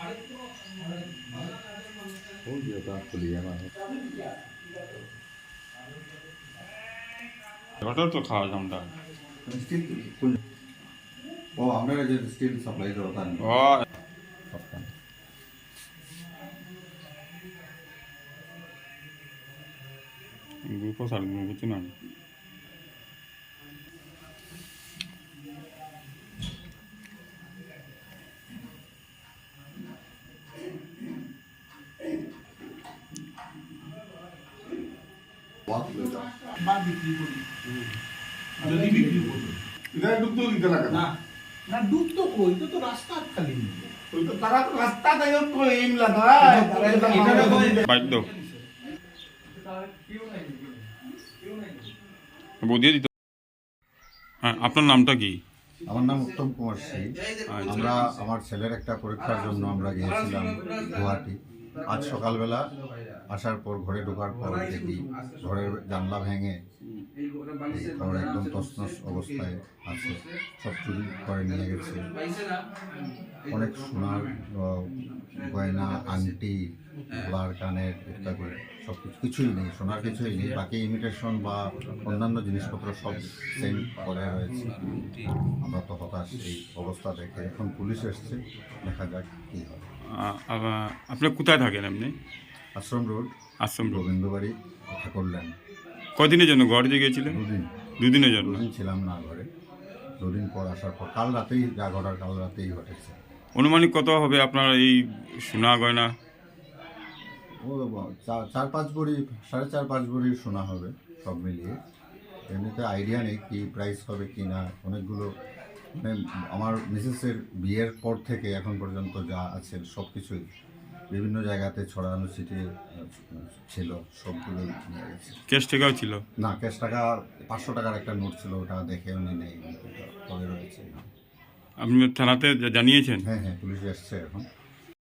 আরে তা আও কোন দিয়ে তা খুলি আমার ঘটনা তো খাওয়া জামটা স্টিল কোন ও আমরা যে স্টিল সাপ্লাই করো তার ও গ্লুকোজ আর গ্লুকোজ না বা বিক্রি করি যদি বিক্রি করি এটা ডুবতো দিতে লাগে না। না। তো কই? তো তো রাস্তা খালি। ওই তো তারা তো রাস্তা তারা এটা দিত। হ্যাঁ আপনার নামটা কি? আমার নাম উত্তম কুমার সিং। আমরা আমার ছেলের একটা পরীক্ষার জন্য আমরা গিয়েছিলাম গুয়াহাটি। আজ সকালবেলা আসার পর ঘরে ঢোকার পর দেখি ঘরের জানলা ভেঙে এই ঘর একদম তছনছ অবস্থায় আছে। সব চুরি করে নিয়ে গেছে। অনেক সোনার গয়না আংটি গলার কানের ইত্যাদি সব কিছু কিছুই নেই সোনার কিছুই নেই। বাকি ইমিটেশন বা অন্যান্য জিনিসপত্র সব সেম করে রয়েছে আমরা তো হতাশ এই অবস্থা দেখে। এখন পুলিশ এসছে দেখা যাক কী হয়। আপনি কোথায় থাকেন আপনি? Ashram road Ashram road. Gobindabari Thakurland. কদিনের জন্য ঘরে যে গিয়েছিলেন দুদিন। দুদিনের জন্য? দুদিন ছিলাম না ঘরে। দুদিন পর আসার পর কাল রাতেই যা ঘটার কাল রাতেই ঘটেছে। অনুমানিক কত হবে আপনার এই সোনা গয়না? ও চার পাঁচ ভরি সাড়ে চার পাঁচ ভরি সোনা হবে সব মিলিয়ে। এমনিতে আইডিয়া নেই কি প্রাইস হবে কি না অনেকগুলো মানে আমার মিসেসের বিয়ের পর থেকে এখন পর্যন্ত যা আছে সব কিছুই বিভিন্ন জায়গাতে ছড়ানো সিটি ছিল সবগুলো নিয়ে গেছে। ক্যাশ টাকাও ছিল? না ক্যাশ টাকা পাঁচশো টাকার একটা নোট ছিল ওটা দেখে উনি নেই পরে রয়েছে। আপনি থানাতে জানিয়েছেন? হ্যাঁ হ্যাঁ পুলিশ এসছে এখন।